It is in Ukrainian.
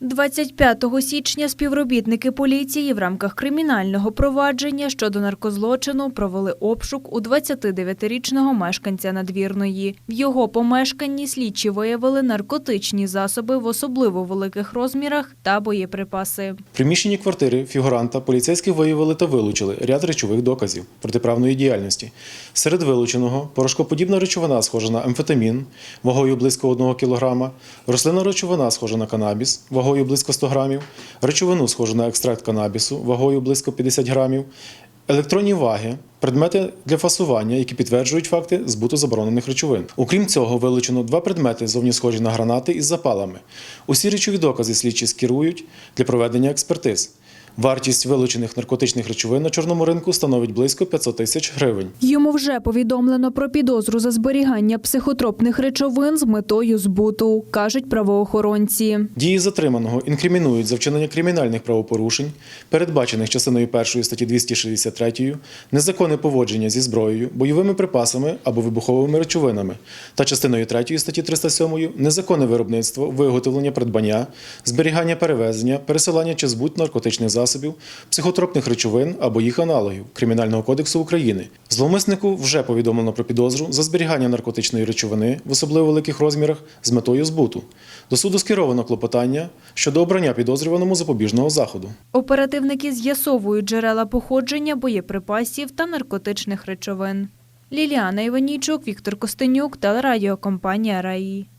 25 січня співробітники поліції в рамках кримінального провадження щодо наркозлочину провели обшук у 29-річного мешканця надвірної. В його помешканні слідчі виявили наркотичні засоби в особливо великих розмірах та боєприпаси. В приміщенні квартири фігуранта поліцейські виявили та вилучили ряд речових доказів протиправної діяльності. Серед вилученого порошкоподібна речовина, схожа на амфетамін, вагою близько 1 кг, рослинна речовина, схожа на канабіс, вагою близько 100 грамів, речовину, схожу на екстракт канабісу, вагою близько 50 грамів, електронні ваги, предмети для фасування, які підтверджують факти збуту заборонених речовин. Окрім цього, вилучено два предмети, зовні схожі на гранати із запалами. Усі речові докази слідчі скерують для проведення експертиз. Вартість вилучених наркотичних речовин на чорному ринку становить близько 500 тисяч гривень. Йому вже повідомлено про підозру за зберігання психотропних речовин з метою збуту, кажуть правоохоронці. Дії затриманого інкримінують за вчинення кримінальних правопорушень, передбачених частиною 1 статті 263, незаконне поводження зі зброєю, бойовими припасами або вибуховими речовинами, та частиною 3 статті 307 незаконне виробництво, виготовлення, придбання, зберігання, перевезення, пересилання чи збут наркотичних засобів, психотропних речовин або їх аналогів Кримінального кодексу України. Зловмиснику вже повідомлено про підозру за зберігання наркотичної речовини в особливо великих розмірах з метою збуту. До суду скеровано клопотання щодо обрання підозрюваному запобіжного заходу. Оперативники з'ясовують джерела походження боєприпасів та наркотичних речовин. Ліліана Іванійчук, Віктор Костенюк, телерадіокомпанія Раї.